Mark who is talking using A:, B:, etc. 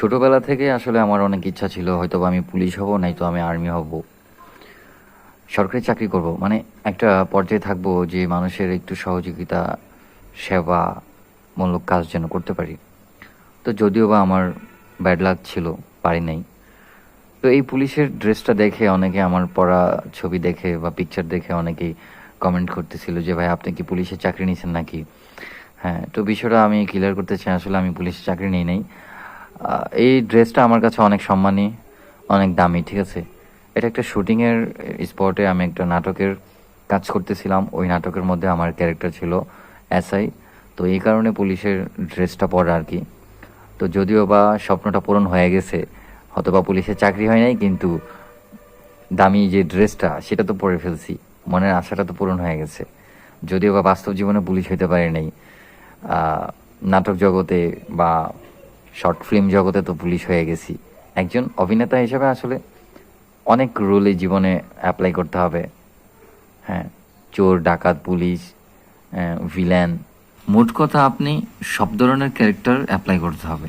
A: ছোটবেলা থেকে আসলে আমার অনেক ইচ্ছা ছিল হয়তো আমি পুলিশ হব নয়তো আমি আর্মি হব। সরকারি চাকরি করব মানে একটা পর্যায়ে থাকব যে মানুষের একটু সহযোগিতা, সেবা মূলক কাজ যেন করতে পারি। তো যদিও বা আমার ব্যাড লাক ছিল, পারি নাই। তো এই পুলিশের ড্রেসটা দেখে অনেকে আমার পড়া ছবি দেখে বা পিকচার দেখে অনেকেই কমেন্ট করতেছিল যে, ভাই, আপনি কি পুলিশে চাকরি নিয়েছেন নাকি? হ্যাঁ তো বিষয়টা আমি ক্লিয়ার করতে চাই, আসলে আমি পুলিশে চাকরি নিই নাই। এই ড্রেসটা আমার কাছে অনেক সম্মানী, অনেক দামি, ঠিক আছে? এটা একটা শুটিংয়ের স্পটে আমি একটা নাটকের কাজ করতেছিলাম। ওই নাটকের মধ্যে আমার ক্যারেক্টার ছিল এসআই। তো এই কারণে পুলিশের ড্রেসটা পরা আর কি। তো যদিও বা স্বপ্নটা পূরণ হয়ে গেছে, হয়তোবা পুলিশের চাকরি হয় নাই, কিন্তু দামি যে ড্রেসটা, সেটা তো পরে ফেলছি। মনের আশাটা তো পূরণ হয়ে গেছে। যদিও বা বাস্তব জীবনে পুলিশ হইতে পারে নাই নাটক জগতে বা শর্ট ফিল্ম জগতে তো পুলিশ হয়ে গেছি। একজন অভিনেতা হিসেবে আসলে অনেক রোলে জীবনে অ্যাপ্লাই করতে হবে। হ্যাঁ চোর, ডাকাত, পুলিশ ভিলেন মোট কথা আপনি সব ধরনের ক্যারেক্টার অ্যাপ্লাই করতে হবে।